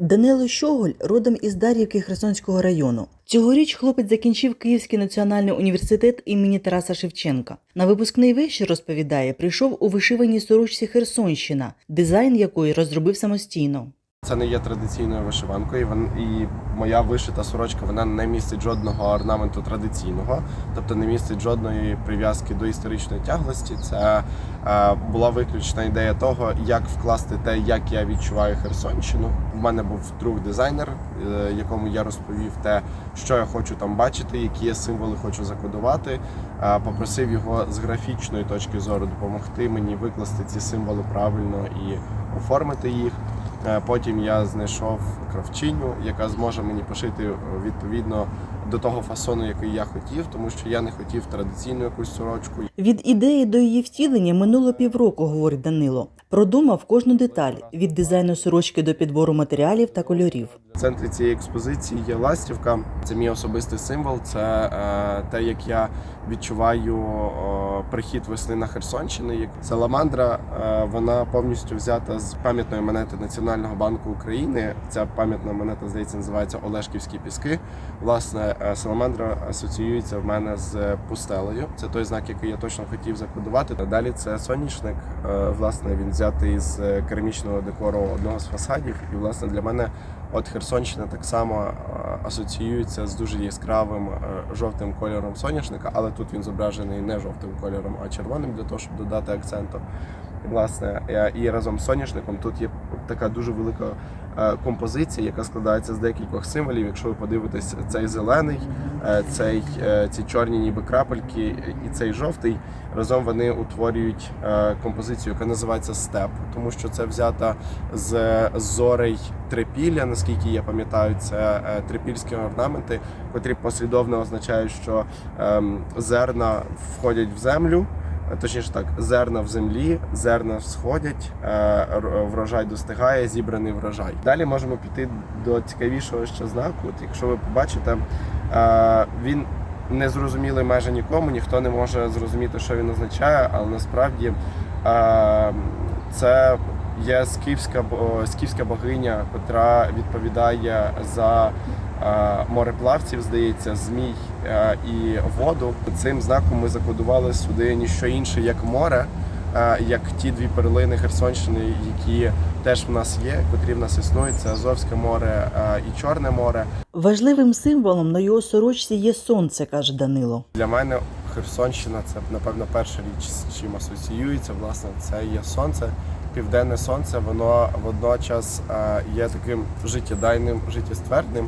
Данило Щоголь родом із Дар'ївки Херсонського району. Цьогоріч хлопець закінчив Київський національний університет імені Тараса Шевченка. На випускний вечір розповідає, прийшов у вишиваній сорочці Херсонщина, дизайн якої розробив самостійно. Це не є традиційною вишиванкою. І моя вишита сорочка вона не містить жодного орнаменту традиційного, тобто не містить жодної прив'язки до історичної тяглості. Це е, була виключна ідея того, як вкласти те, як я відчуваю Херсонщину. В мене був друг дизайнер, е, якому я розповів те, що я хочу там бачити, які я символи хочу закодувати. Е, Попросив його з графічної точки зору допомогти мені викласти ці символи правильно і оформити їх. Е, Потім я знайшов кравчиню, яка зможе мені пошити відповідно до того фасону, який я хотів, тому що я не хотів традиційну якусь сорочку. Від ідеї до її втілення минуло півроку, говорить Данило. Продумав кожну деталь від дизайну сорочки до підбору матеріалів та кольорів. В центрі цієї експозиції є ластівка. Це мій особистий символ. Це е, те, як я відчуваю е, прихід весни на Херсонщини. Саламандра, е, вона повністю взята з пам'ятної монети Національного банку України. Ця пам'ятна монета, здається, називається Олешківські піски. Власне, саламандра асоціюється в мене з пустелею. Це той знак, який я точно хотів закодувати. Далі це соняшник. Е, Власне, він взятий з керамічного декору одного з фасадів. І власне для мене От Херсонщина так само е, асоціюється з дуже яскравим е, жовтим кольором соняшника, але тут він зображений не жовтим кольором, а червоним для того, щоб додати акценту. Власне, е, і разом з соняшником тут є така дуже велика е, композиція, яка складається з декількох символів. Якщо ви подивитесь, цей зелений, е, цей, ці чорні ніби крапельки і цей жовтий, разом вони утворюють композицію, яка називається степ, тому що це взята з зорей трипілля, наскільки я пам'ятаю, це трипільські орнаменти, котрі послідовно означають, що ем, зерна входять в землю. Е, Точніше так, зерна в землі, зерна сходять, е, врожай достигає, зібраний врожай. Далі можемо піти до цікавішого ще знаку. От якщо ви побачите, е, він не зрозумілий майже нікому, ніхто не може зрозуміти, що він означає, але насправді це є скіфська, скіфська богиня, котра відповідає за мореплавців, здається, змій і воду. Цим знаком ми закодували сюди ніщо інше, як море, як ті дві перлини Херсонщини, які теж в нас є, котрі в нас існують. Це Азовське море і Чорне море. Важливим символом на його сорочці є сонце, каже Данило. Для мене Херсонщина це напевно перша річ, з чим асоціюється. Власне, це є сонце. Південне сонце, воно водночас є таким життєдайним, життєствердним.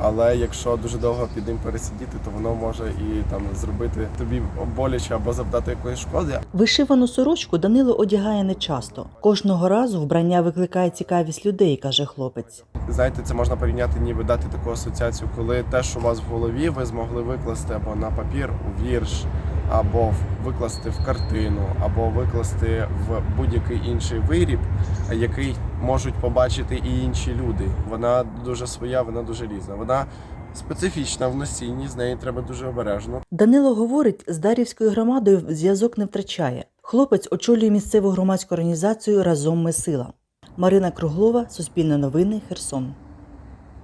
Але якщо дуже довго під ним пересидіти, то воно може і там зробити тобі боляче або завдати якоїсь шкоди. Вишивану сорочку Данило одягає не часто. Кожного разу вбрання викликає цікавість людей, каже хлопець. Знаєте, це можна порівняти, ніби дати таку асоціацію, коли те, що у вас в голові, ви змогли викласти або на папір у вірш, або викласти в картину, або викласти в будь-який інший виріб, який можуть побачити і інші люди. Вона дуже своя, вона дуже різна. Вона специфічна в носінні, з нею треба дуже обережно. Данило говорить, з Дарівською громадою зв'язок не втрачає. Хлопець очолює місцеву громадську організацію Разом ми сила. Марина Круглова, Суспільне новини, Херсон.